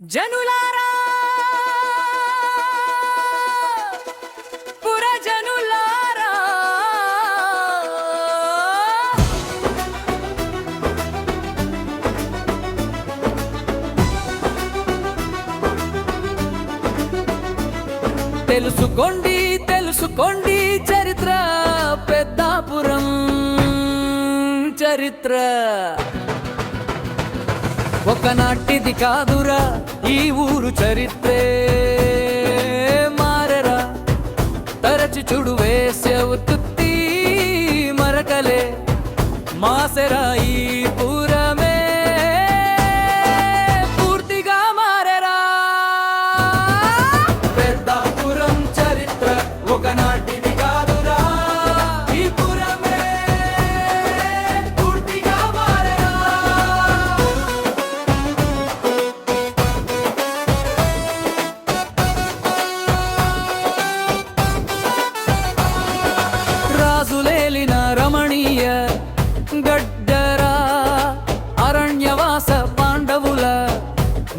జనులారా! పురజనులారా తెలుసుకోండి తెలుసుకోండి చరిత్ర పెద్దాపురం చరిత్ర. ఒకనాటిది కాదురా ఈ ఊరు చరిత్రే. మారరా తరచి చుడు వేసవు తుత్తి మరకలే. మాసెరా ఈ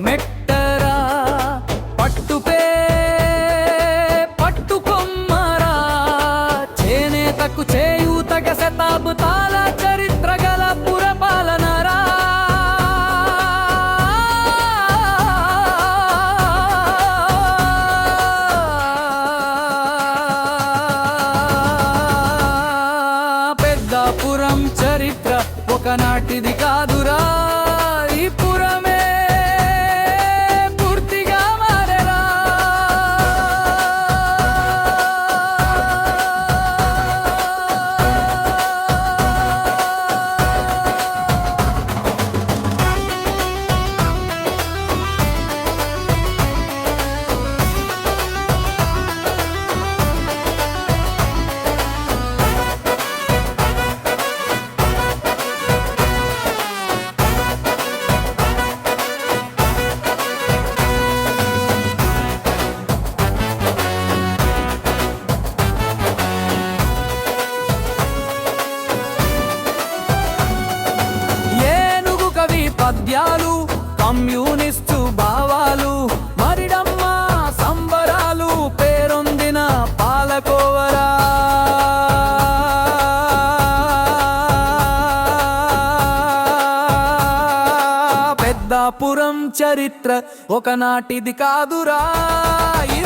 మెట్టరా పట్టుపే పట్టుకొమ్మరా. చేనేతకు చేయూతగ శతాబ్దాల చరిత్ర గల పురపాలనరా. పెద్దపురం చరిత్ర ఒకనాటిది కాదురా. పద్యాలు కమ్యూనిస్టు భావాలు మరిడమ్మ సంబరాలు పేరొందిన పాలకోవరా. పెద్దాపురం చరిత్ర ఒకనాటిది కాదురా. ఈ